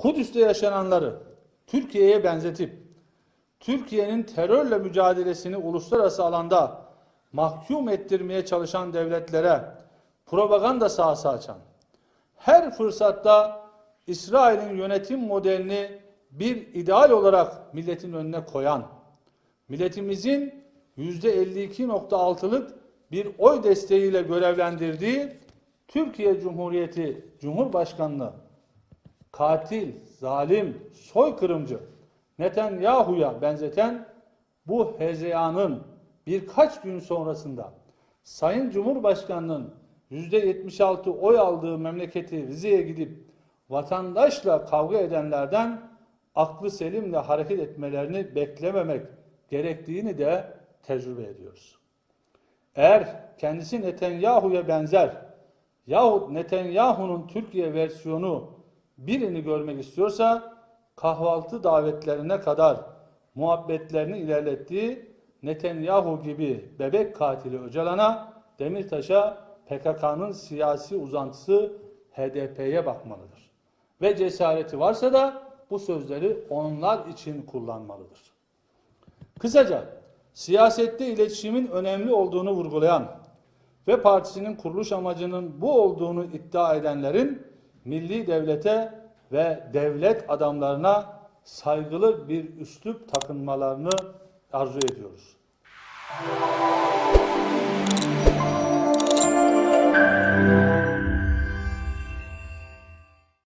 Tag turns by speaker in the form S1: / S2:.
S1: Kudüs'te yaşananları Türkiye'ye benzetip Türkiye'nin terörle mücadelesini uluslararası alanda mahkum ettirmeye çalışan devletlere propaganda sahası açan, her fırsatta İsrail'in yönetim modelini bir ideal olarak milletin önüne koyan, milletimizin %52.6'lık bir oy desteğiyle görevlendirdiği Türkiye Cumhuriyeti Cumhurbaşkanlığı katil, zalim, soykırımcı Netanyahu'ya benzeten bu hezeyanın birkaç gün sonrasında Sayın Cumhurbaşkanı'nın %76 oy aldığı memleketi Rize'ye gidip vatandaşla kavga edenlerden aklı selimle hareket etmelerini beklememek gerektiğini de tecrübe ediyoruz. Eğer kendisi Netanyahu'ya benzer yahut Netanyahu'nun Türkiye versiyonu birini görmek istiyorsa kahvaltı davetlerine kadar muhabbetlerini ilerlettiği Netanyahu gibi bebek katili Öcalan'a, Demirtaş'a PKK'nın siyasi uzantısı HDP'ye bakmalıdır. Ve cesareti varsa da bu sözleri onlar için kullanmalıdır. Kısaca siyasette iletişimin önemli olduğunu vurgulayan ve partisinin kuruluş amacının bu olduğunu iddia edenlerin milli devlete ve devlet adamlarına saygılı bir üslup takınmalarını arzu ediyoruz.